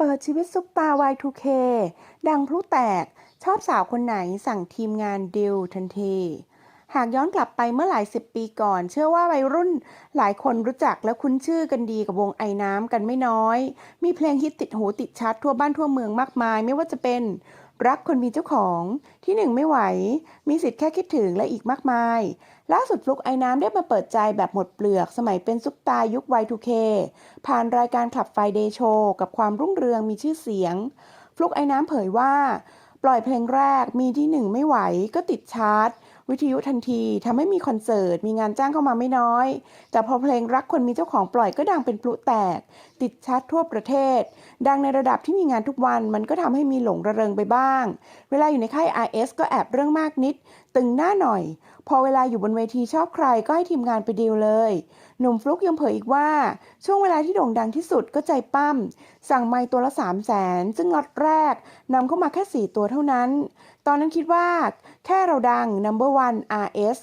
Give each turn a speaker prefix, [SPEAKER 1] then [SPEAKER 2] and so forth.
[SPEAKER 1] เปิดชีวิตซุปตา Y2K ดังพลุแตก ชอบสาวคนไหนสั่งทีมงานดิวทันที หากย้อนกลับไปเมื่อหลายสิบปีก่อน เชื่อว่าวัยรุ่นหลายคนรู้จักและคุ้นชื่อกันดีกับวงไอ้น้ำกันไม่น้อย มีเพลงฮิตติดหูติดชาร์ตทั่วบ้านทั่วเมืองมากมาย ไม่ว่าจะเป็น รักคนมีเจ้าของที่หนึ่งไม่ไหว มีสิทธิ์แค่คิดถึงและอีกมากมาย ล่าสุดฟลุกไอ้น้ำได้มาเปิดใจแบบหมดเปลือก สมัยเป็นซุปตายุค Y2K ผ่านรายการขับไฟเดย์โชว์กับความรุ่งเรืองมีชื่อเสียง ฟลุกไอ้น้ำเผยว่า ปล่อยเพลงแรกมีที่หนึ่งไม่ไหวก็ติดชาร์ต วิทยุทันทีทำให้มีคอนเสิร์ต มีงานจ้างเข้ามาไม่น้อย แต่พอเพลงรักคนมีเจ้าของปล่อยก็ดังเป็นพลุแตก ติดชาร์ตทั่วประเทศ ดังในระดับที่มีงานทุกวันมันก็ทำให้มีหลงระเริงไปบ้าง เวลาอยู่ในค่าย RS ก็แอบเรื่องมากนิด ตึงหน้าหน่อย พอเวลาอยู่บนเวทีชอบใครก็ให้ทีมงานไปดีลเลย หนุ่มฟลุกยังเผยอีกว่า ช่วงเวลาที่โด่งดังที่สุดก็ใจปั้ม สั่งไม้ตัวละ 3 0 0แสนซึ่งล็อตแรกนำเข้ามาแค่ 4 ตัวเท่านั้น ตอนนั้นคิดว่า แค่เราดัง number one RS